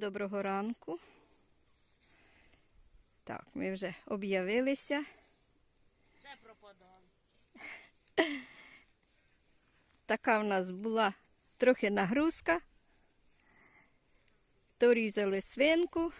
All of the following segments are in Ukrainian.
доброго ранку. Так, ми вже об'явилися. Де пропадав? Така в нас була трохи нагрузка. То різали свинку,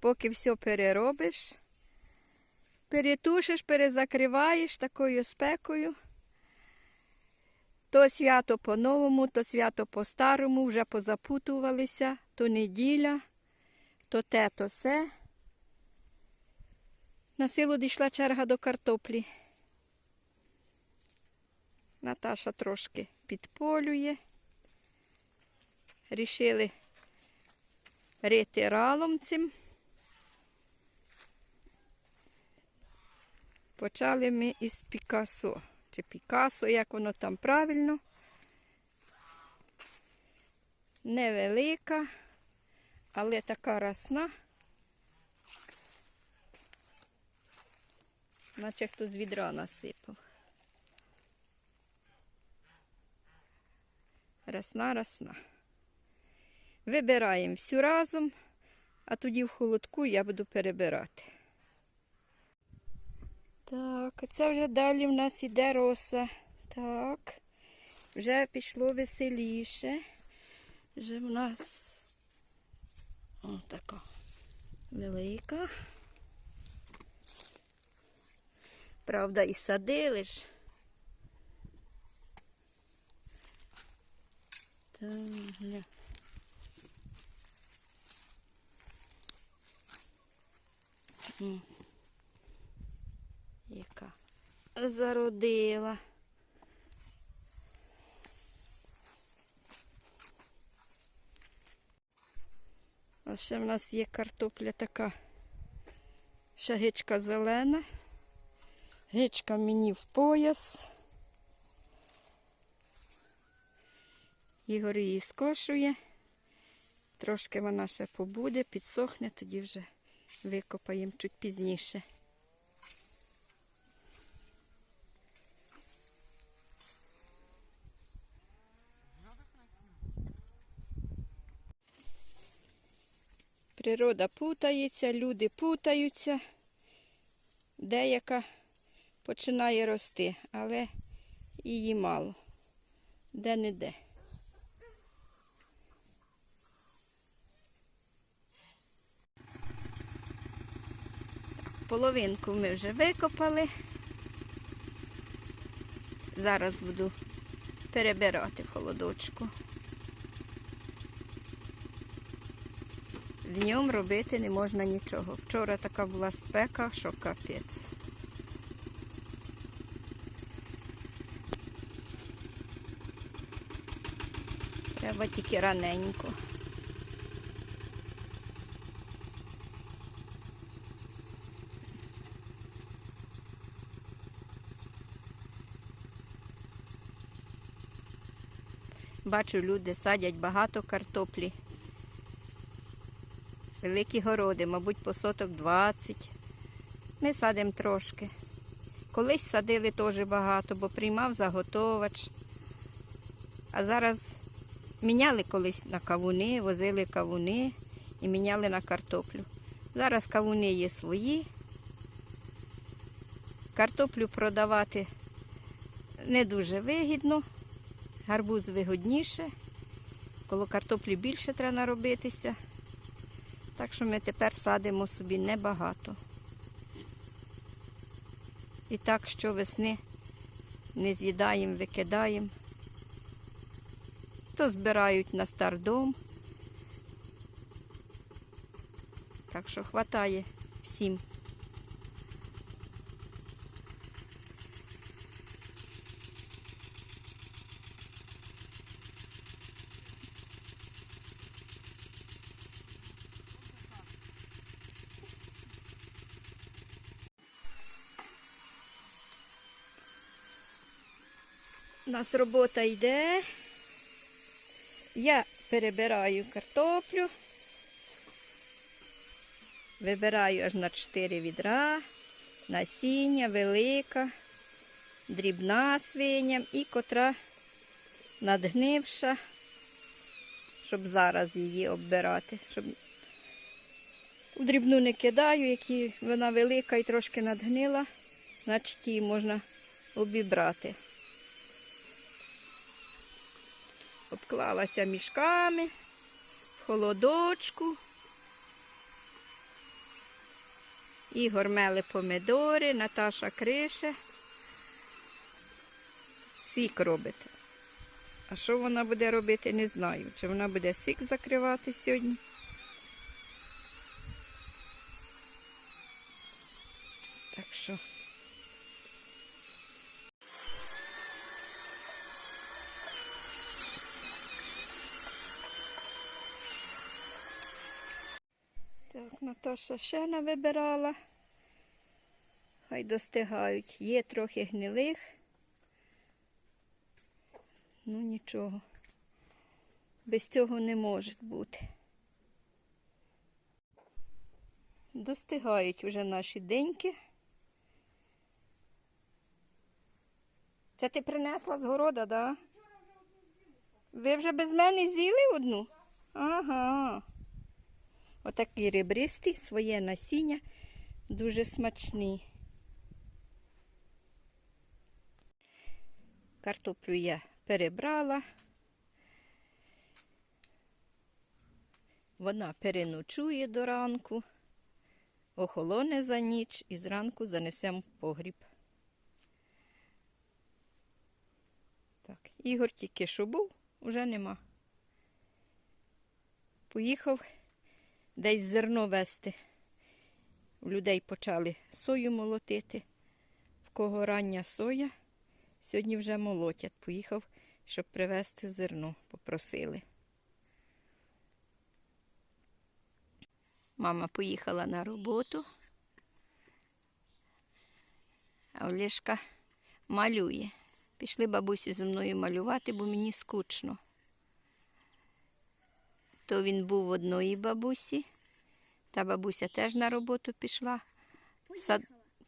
поки все переробиш, перетушиш, перезакриваєш такою спекою. То свято по-новому, то свято по-старому, вже позапутувалися, то неділя, то те, то се. На силу дійшла черга до картоплі. Наташа трошки підполює. Рішили рити ралом цим. Почали ми із Пікасо. Чи Пікасо, як воно там правильно. Невелика, але така росна. Наче хто з відра насипав. Росна, росна. Вибираємо всю разом, а тоді в холодку я буду перебирати. Так, це вже далі в нас іде роса. Так, вже пішло веселіше. Вже в нас о, велика. Правда, і садили ж. Так. Яка зародила. А ще в нас є картопля така ще гичка зелена. Гичка мені в пояс. Ігор її скошує. Трошки вона ще побуде, підсохне, тоді вже викопаємо чуть пізніше. Природа путається, люди путаються. Деяка починає рости, але її мало. Де-не-де. Половинку ми вже викопали. Зараз буду перебирати холодочку. Днем робити не можна нічого. Вчора така була спека, що капець. Треба тільки раненько. Бачу, люди садять багато картоплі. Великі городи, мабуть, по соток 20. Ми садимо трошки. Колись садили теж багато, бо приймав заготовач. А зараз міняли колись на кавуни, возили кавуни і міняли на картоплю. Зараз кавуни є свої. Картоплю продавати не дуже вигідно. Гарбуз вигодніше. Коло картоплі більше треба наробитися. Так що ми тепер садимо собі небагато. І так, що весни не з'їдаємо, викидаємо. То збирають на стардом. Так що хватає всім. У нас робота йде. Я перебираю картоплю. Вибираю аж на 4 відра, насіння, велика, дрібна свиням і котра надгнивша, щоб зараз її оббирати. Щоб... У дрібну не кидаю, які вона велика і трошки надгнила, значить її можна обібрати. Обклалася мішками, в холодочку. Ігор мели помидори, Наташа крише. Сік робить. А що вона буде робити, не знаю. Чи вона буде сік закривати сьогодні? Так що. Так, Наташа ще не вибирала. Хай достигають. Є трохи гнилих. Ну нічого. Без цього не може бути. Достигають уже наші деньки. Це ти принесла з города, да? Ви вже без мене з'їли одну? Ага. Отакі ребристі, своє насіння, дуже смачні. Картоплю я перебрала. Вона переночує до ранку, охолоне за ніч і зранку занесемо в погріб. Так, Ігор тільки що був, уже нема. Поїхав десь зерно вести. У людей почали сою молотити, в кого рання соя. Сьогодні вже молотять. Поїхав, щоб привезти зерно, попросили. Мама поїхала на роботу, а Олешка малює. Пішли бабусі зі мною малювати, бо мені скучно. То він був в одної бабусі, та бабуся теж на роботу пішла. Сад...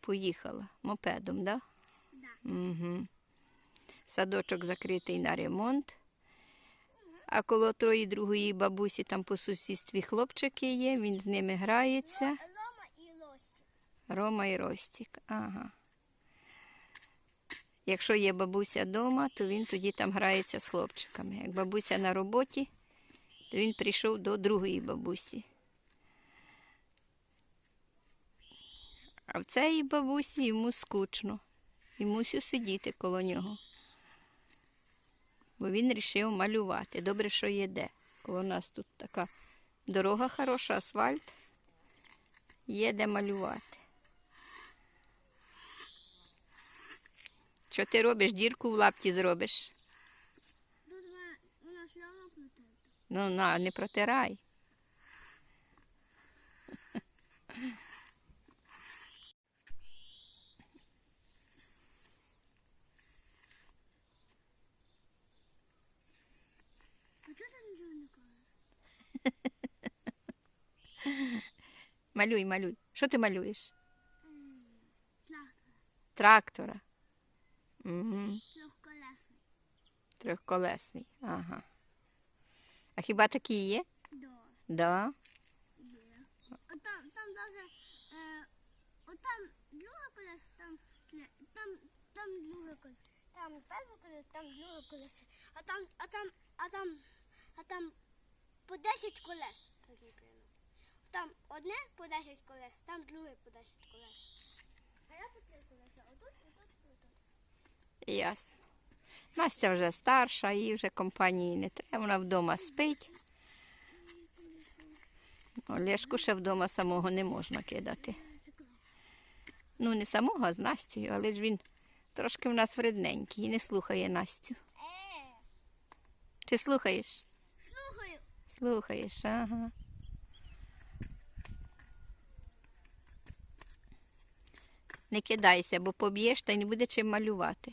Поїхала мопедом, так? Да? Угу. Садочок закритий на ремонт. А коло тої другої бабусі там по сусідстві хлопчики є, він з ними грається. Рома і Лостик. Рома і Ростік. Ага. Якщо є бабуся вдома, то він тоді там грається з хлопчиками. Як бабуся на роботі, то він прийшов до другої бабусі. А в цієї бабусі йому скучно. І мусю сидіти коло нього. Бо він вирішив малювати. Добре, що є де. Коло нас тут така дорога хороша, асфальт. Є де малювати. Що ти робиш? Дірку в лапті зробиш. Тут вона, вона шляма плетена. Ну, на, не протирай. Малюй, малюй. Що ти малюєш? Трактор. Трактора. Угу. Трьохколесний. Трьохколесний. Ага. А хіба такі є? Да. Да. Є. От там, там даже, е, от там друге колесо, там, там, там друге колесо. Там перше колесо, там друге колесо. А там, а там, а там, а там по 10 колес. Там одне по 10 колес, там друге по 10 колес. А я по 3 колеса, отут, отут, отут. Ясно. Настя вже старша, їй вже компанії не треба, вона вдома спить. Олешку ще вдома самого не можна кидати. Ну, не самого, а з Настю, але ж він трошки в нас вредненький і не слухає Настю. Чи слухаєш? слухаю. Слухаєш, ага. Не кидайся, бо поб'єш та й не буде чим малювати.